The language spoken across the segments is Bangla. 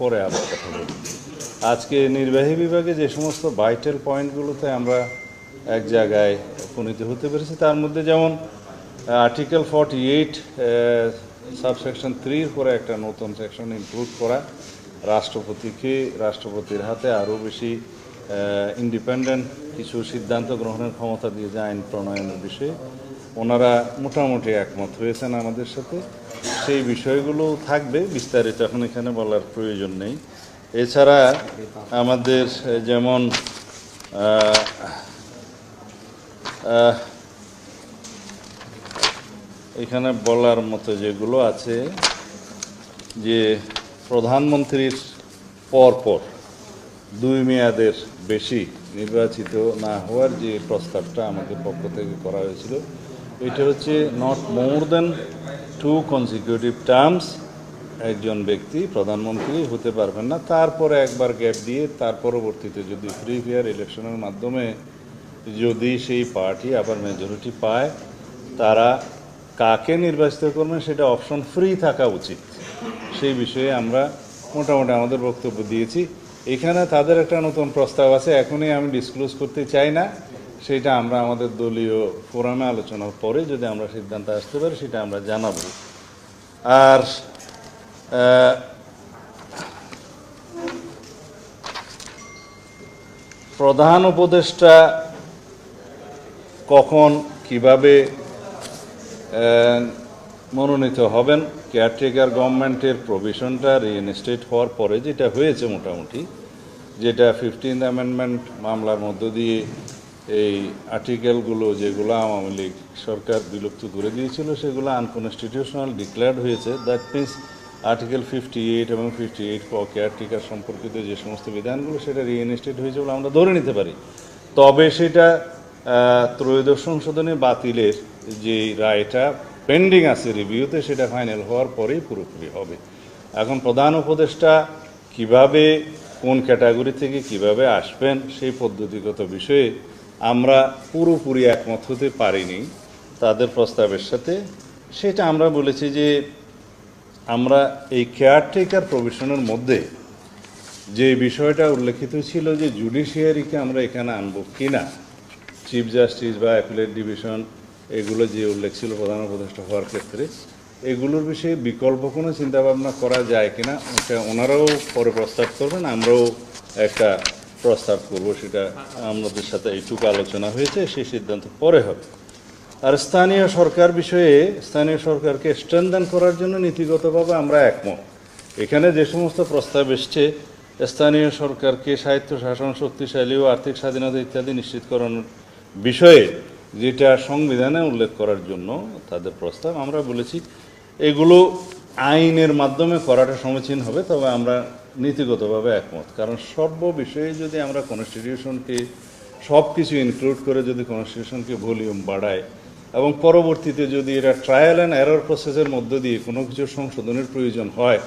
পরে আবার কথা বলব। আজকে নির্বাহী বিভাগে যে সমস্ত ভাইটাল পয়েন্টগুলোতে আমরা এক জায়গায় উপনীত হতে পেরেছি, তার মধ্যে যেমন আর্টিকেল ফর্টি এইট সাবসেকশন থ্রির পরে একটা নতুন সেকশন ইনক্লুড করা। রাষ্ট্রপতিকে, রাষ্ট্রপতির হাতে আরও বেশি ইন্ডিপেন্ডেন্ট কিছু সিদ্ধান্ত গ্রহণের ক্ষমতা দিয়ে যে আইন প্রণয়নের বিষয়ে ওনারা মোটামুটি একমত হয়েছেন আমাদের সাথে। সেই বিষয়গুলো থাকবে, বিস্তারিত এখন এখানে বলার প্রয়োজন নেই। এছাড়া আমাদের যেমন এখানে বলার মতো যেগুলো আছে, যে প্রধানমন্ত্রীর পর পর দুই মেয়াদের বেশি নির্বাচিত না হওয়ার যে প্রস্তাবটা আমাদের পক্ষ থেকে করা হয়েছিল, এটা হচ্ছে not more than two consecutive terms একজন ব্যক্তি, প্রধানমন্ত্রী, হতে পারবেন না। তারপরে একবার গ্যাপ দিয়ে, তার পরবর্তীতে যদি ফ্রি ফেয়ার ইলেকশনের মাধ্যমে যদি সেই পার্টি আবার মেজরিটি পায়, তারা কাকে নির্বাচিত করবেন সেটা অপশন ফ্রি থাকা উচিত। সেই বিষয়ে আমরা মোটামুটি আমাদের বক্তব্য দিয়েছি। এখানে তাদের একটা নতুন প্রস্তাব আছে, এখনই আমি ডিসক্লোজ করতে চাই না। সেটা আমরা আমাদের দলীয় ফোরামে আলোচনার পরে যদি আমরা সিদ্ধান্ত আসতে পারি, সেটা আমরা জানাব। আর প্রধান উপদেষ্টা কখন, কীভাবে মনোনীত হবেন? কেয়ারটেকার গভর্নমেন্টের প্রভিশনটা রিইনস্টেট হওয়ার পরে যেটা হয়েছে মোটামুটি, যেটা ফিফটিন অ্যামেন্ডমেন্ট মামলার মধ্য দিয়ে এই আর্টিকেলগুলো যেগুলো আওয়ামী লীগ সরকার বিলুপ্ত করে দিয়েছিল, সেগুলো আনকনস্টিটিউশনাল ডিক্লেয়ার্ড হয়েছে। That means article fifty eight এবং ফিফটি এইট কেয়ারটেকার সম্পর্কিত যে সমস্ত বিধানগুলো, সেটা রিইনস্টেট হয়েছে বলে আমরা ধরে নিতে পারি। তবে সেটা ত্রয়োদশ সংশোধনী বাতিলের যে রায়টা পেন্ডিং আছে রিভিউতে সেটা ফাইনাল হওয়ার পরেই পুরোপুরি হবে। এখন প্রধান উপদেষ্টা কীভাবে, কোন ক্যাটাগরি থেকে কীভাবে আসবেন, সেই পদ্ধতিগত বিষয়ে আমরা পুরোপুরি একমত হতে পারিনি তাদের প্রস্তাবের সাথে। সেটা আমরা বলেছি যে আমরা এই কেয়ারটেকার প্রভিশনের মধ্যে যে বিষয়টা উল্লেখিত ছিল যে জুডিশিয়ারিকে আমরা এখানে আনব কিনা চিফ জাস্টিস বা অ্যাপিলেট ডিভিশন এগুলো যে উল্লেখ ছিল প্রধান উপদেষ্টা হওয়ার ক্ষেত্রে, এগুলোর বিষয়ে বিকল্প কোনো চিন্তাভাবনা করা যায় কিনা, ওটা ওনারাও পরে প্রস্তাব করবেন, আমরাও একটা প্রস্তাব করব সেটা আমাদের সাথে এইটুকু আলোচনা হয়েছে, সেই সিদ্ধান্ত পরে হবে। আর স্থানীয় সরকার বিষয়ে, স্থানীয় সরকারকে স্ট্রেনদেন করার জন্য নীতিগতভাবে আমরা একমত। এখানে যে সমস্ত প্রস্তাব এসছে, স্থানীয় সরকারকে সাহিত্য শাসন, শক্তিশালী ও আর্থিক স্বাধীনতা ইত্যাদি নিশ্চিতকরণের বিষয়ে যেটা সংবিধানে উল্লেখ করার জন্য তাদের প্রস্তাব, আমরা বলেছি এগুলো আইনের মাধ্যমে করাটা সমীচীন হবে, তবে আমরা নীতিগতভাবে একমত। কারণ সর্ব বিষয়ে যদি আমরা কনস্টিটিউশনকে সব কিছু ইনক্লুড করে যদি কনস্টিটিউশনকে ভলিউম বাড়ায় এবং পরবর্তীতে যদি এটা ট্রায়াল অ্যান্ড এরর প্রসেসের মধ্য দিয়ে কোনো কিছু সংশোধনের প্রয়োজন হয়,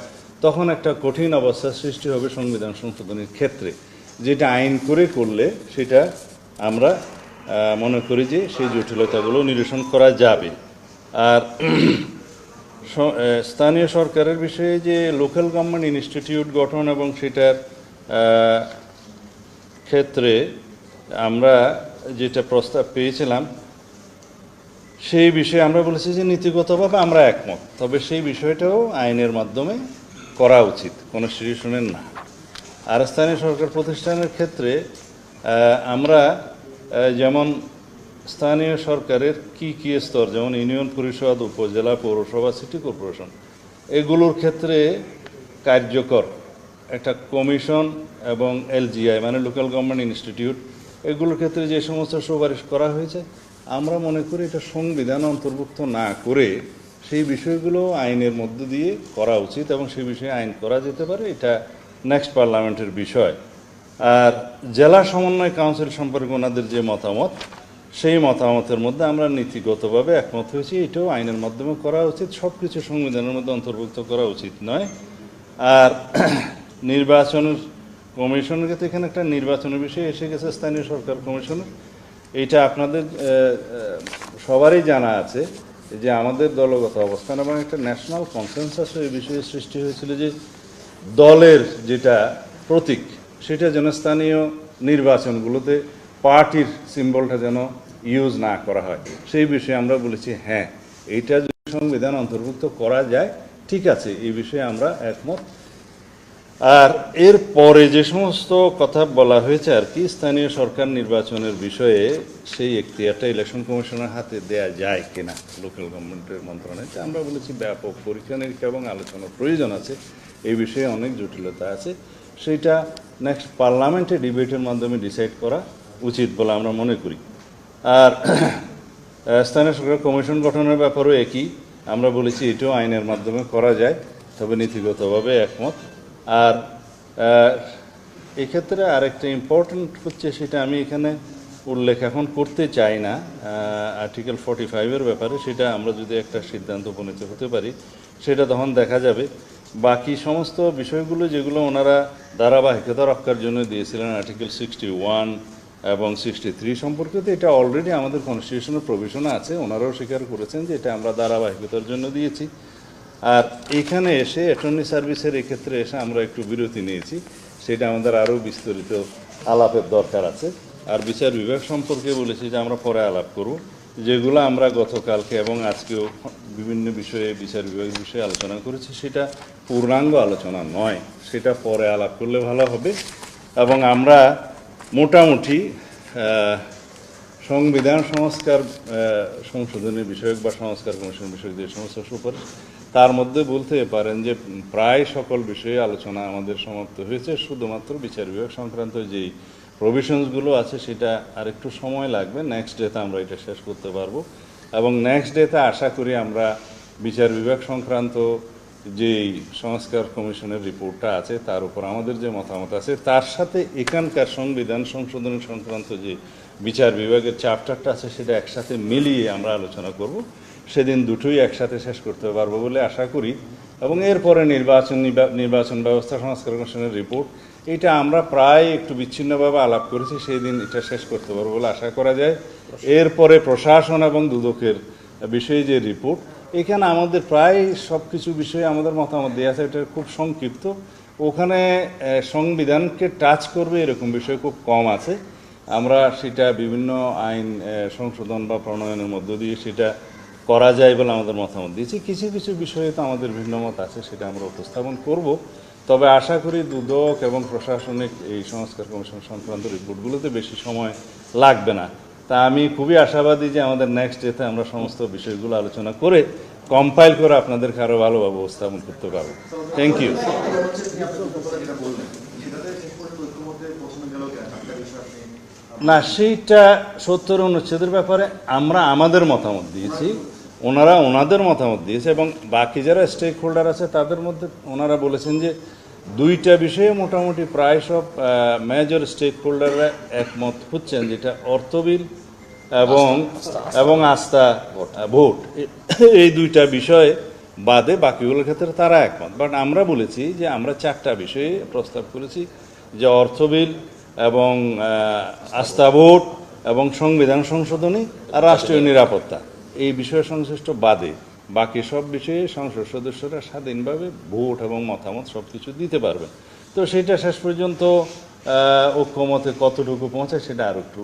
তখন একটা কঠিন অবস্থার সৃষ্টি হবে সংবিধান সংশোধনের ক্ষেত্রে। যেটা আইন করে করলে সেটা আমরা মনে করি যে সেই জটিলতাগুলো নিরসন করা যাবে। আর স্থানীয় সরকারের বিষয়ে যে লোকাল গভর্নমেন্ট ইনস্টিটিউট গঠন এবং সেটার ক্ষেত্রে আমরা যেটা প্রস্তাব পেয়েছিলাম, সেই বিষয়ে আমরা বলেছি যে নীতিগতভাবে আমরা একমত। তবে সেই বিষয়টাও আইনের মাধ্যমে করা উচিত, কোনো কনস্টিটিউশনের না। আর স্থানীয় সরকার প্রতিষ্ঠানের ক্ষেত্রে আমরা যেমন স্থানীয় সরকারের কি কি স্তর, যেমন ইউনিয়ন পরিষদ, উপজেলা পৌরসভা, সিটি কর্পোরেশন, এগুলোর ক্ষেত্রে কার্যকর একটা কমিশন এবং এলজিআই মানে লোকাল গভর্নমেন্ট ইনস্টিটিউট, এগুলোর ক্ষেত্রে যে সমস্ত সুপারিশ করা হয়েছে, আমরা মনে করি এটা সংবিধান অন্তর্ভুক্ত না করে সেই বিষয়গুলো আইনের মধ্য দিয়ে করা উচিত এবং সেই বিষয়ে আইন করা যেতে পারে, এটা নেক্সট পার্লামেন্টের বিষয়। আর জেলা সমন্বয় কাউন্সিল সম্পর্কে ওনাদের যে মতামত সেই মতামতের মধ্যে আমরা নীতিগতভাবে একমত হয়েছি। এটাও আইনের মাধ্যমে করা উচিত। সব কিছু সংবিধানের মধ্যে অন্তর্ভুক্ত করা উচিত নয়। আর নির্বাচনের কমিশনের ক্ষেত্রে এখানে একটা নির্বাচনের বিষয় এসে গেছে, স্থানীয় সরকার কমিশনের। এইটা আপনাদের সবারই জানা আছে যে আমাদের দলগত অবস্থান এবং একটা ন্যাশনাল কনসেনসাস এই বিষয়ে সৃষ্টি হয়েছিল যে দলের যেটা প্রতীক, সেটা যেন স্থানীয় নির্বাচনগুলোতে পার্টির সিম্বলটা যেন ইউজ না করা হয়। সেই বিষয়ে আমরা বলেছি হ্যাঁ এইটা যদি সংবিধান অন্তর্ভুক্ত করা যায়, ঠিক আছে, এই বিষয়ে আমরা একমত। আর এর পরে যে সমস্ত কথা বলা হয়েছে আর কি, স্থানীয় সরকার নির্বাচনের বিষয়ে সেই এখতিয়ারটা ইলেকশন কমিশনের হাতে দেয়া যায় কিনা লোকাল গভর্নমেন্টের মন্ত্রণালয়তে আমরা বলেছি ব্যাপক পরীক্ষা নিরীক্ষা এবং আলোচনার প্রয়োজন আছে। এই বিষয়ে অনেক জটিলতা আছে। সেইটা নেক্সট পার্লামেন্টে ডিবেটের মাধ্যমে ডিসাইড করা উচিত বলে আমরা মনে করি। আর স্থানীয় সরকার কমিশন গঠনের ব্যাপারেও একই। আমরা বলেছি এটাও আইনের মাধ্যমে করা যায়, তবে নীতিগতভাবে একমত। আর এক্ষেত্রে আরেকটা ইম্পর্টেন্ট হচ্ছে সেটা আমি এখানে উল্লেখ এখন করতে চাই না আর্টিকেল ফর্টি ফাইভের ব্যাপারে। সেটা আমরা যদি একটা সিদ্ধান্ত উপনীত হতে পারি, সেটা তখন দেখা যাবে। বাকি সমস্ত বিষয়গুলো যেগুলো ওনারা ধারাবাহিকতা রক্ষার জন্য দিয়েছিলেন আর্টিকেল সিক্সটি ওয়ান এবং সিক্সটি থ্রি সম্পর্কে তো এটা অলরেডি আমাদের কনস্টিটিউশনের প্রভিশন আছে। ওনারাও স্বীকার করেছেন যে এটা আমরা ধারাবাহিকতার জন্য দিয়েছি। আর এখানে এসে অ্যাটর্নি সার্ভিসের এক্ষেত্রে এসে আমরা একটু বিরতি নিয়েছি। সেটা আমাদের আরও বিস্তারিত আলাপের দরকার আছে। আর বিচার বিভাগ সম্পর্কে বলেছি যে আমরা পরে আলাপ করব। যেগুলো আমরা গতকালকে এবং আজকেও বিভিন্ন বিষয়ে বিচার বিভাগের বিষয়ে আলোচনা করেছি, সেটা পূর্ণাঙ্গ আলোচনা নয়। সেটা পরে আলাপ করলে ভালো হবে। এবং আমরা মোটামুটি সংবিধান সংস্কার সংশোধনী বিষয়ক বা সংস্কার কমিশন বিষয়ক যে সমস্ত সুপারিশ, তার মধ্যে বলতে পারেন যে প্রায় সকল বিষয়ে আলোচনা আমাদের সমাপ্ত হয়েছে। শুধুমাত্র বিচার বিভাগ সংক্রান্ত যেই প্রভিশনসগুলো আছে, সেটা আর একটু সময় লাগবে। নেক্সট ডেতে আমরা এটা শেষ করতে পারব। এবং নেক্সট ডেতে আশা করি আমরা বিচার বিভাগ সংক্রান্ত যেই সংস্কার কমিশনের রিপোর্টটা আছে তার উপর আমাদের যে মতামত আছে তার সাথে এখানকার সংবিধান সংশোধন সংক্রান্ত যে বিচার বিভাগের চ্যাপ্টারটা আছে সেটা একসাথে মিলিয়ে আমরা আলোচনা করব। সেদিন দুটোই একসাথে শেষ করতে পারব বলে আশা করি। এবং এরপরে নির্বাচন নির্বাচন ব্যবস্থা সংস্কার কমিশনের রিপোর্ট এটা আমরা প্রায় একটু বিচ্ছিন্নভাবে আলাপ করেছি সেই দিন এটা শেষ করতে পারব বলে আশা করা যায়। এরপরে প্রশাসন এবং দুদকের বিষয়ে যে রিপোর্ট এখানে আমাদের প্রায় সব কিছু বিষয়ে আমাদের মতামত দেওয়া আছে, এটা খুব সংক্ষিপ্ত। ওখানে সংবিধানকে টাচ করবে এরকম বিষয় খুব কম আছে। আমরা সেটা বিভিন্ন আইন সংশোধন বা প্রণয়নের মধ্য দিয়ে সেটা করা যায় বলে আমাদের মতামত দিয়েছি। কিছু কিছু বিষয়ে তো আমাদের ভিন্ন মত আছে, সেটা আমরা উপস্থাপন করব। তবে আশা করি দুদক এবং প্রশাসনিক এই সংস্কার কমিশন সংক্রান্ত রিপোর্টগুলোতে বেশি সময় লাগবে না। তা আমি খুবই আশাবাদী যে আমাদের নেক্সট ডেতে আমরা সমস্ত বিষয়গুলো আলোচনা করে কম্পাইল করে আপনাদেরকে আরও ভালোভাবে উপস্থাপন করতে পারব। থ্যাংক ইউ না, সেইটা সত্তর অনুচ্ছেদের ব্যাপারে আমরা আমাদের মতামত দিয়েছি, ওনারা ওনাদের মতামত দিয়েছে এবং বাকি যারা স্টেক হোল্ডার আছে তাদের মধ্যে ওনারা বলেছেন যে দুইটা বিষয়ে মোটামুটি প্রায় সব মেজর স্টেক হোল্ডাররা একমত হচ্ছেন যেটা অর্থবিল এবং এবং আস্থা ভোট। এই দুইটা বিষয়ে বাদে বাকিগুলোর ক্ষেত্রে তারা একমত। বাট আমরা বলেছি যে আমরা চারটা বিষয়ে প্রস্তাব করেছি যে অর্থবিল এবং আস্থা ভোট এবং সংবিধান সংশোধনী আর রাষ্ট্রীয় নিরাপত্তা। এই বিষয় সংশ্লিষ্ট বাদে। বাকি সব বিষয়ে সংসদ সদস্যরা স্বাধীনভাবে ভোট এবং মতামত সব কিছু দিতে পারবেন। তো সেটা শেষ পর্যন্ত ঐক্যমতে কতটুকু পৌঁছায় সেটা আর একটু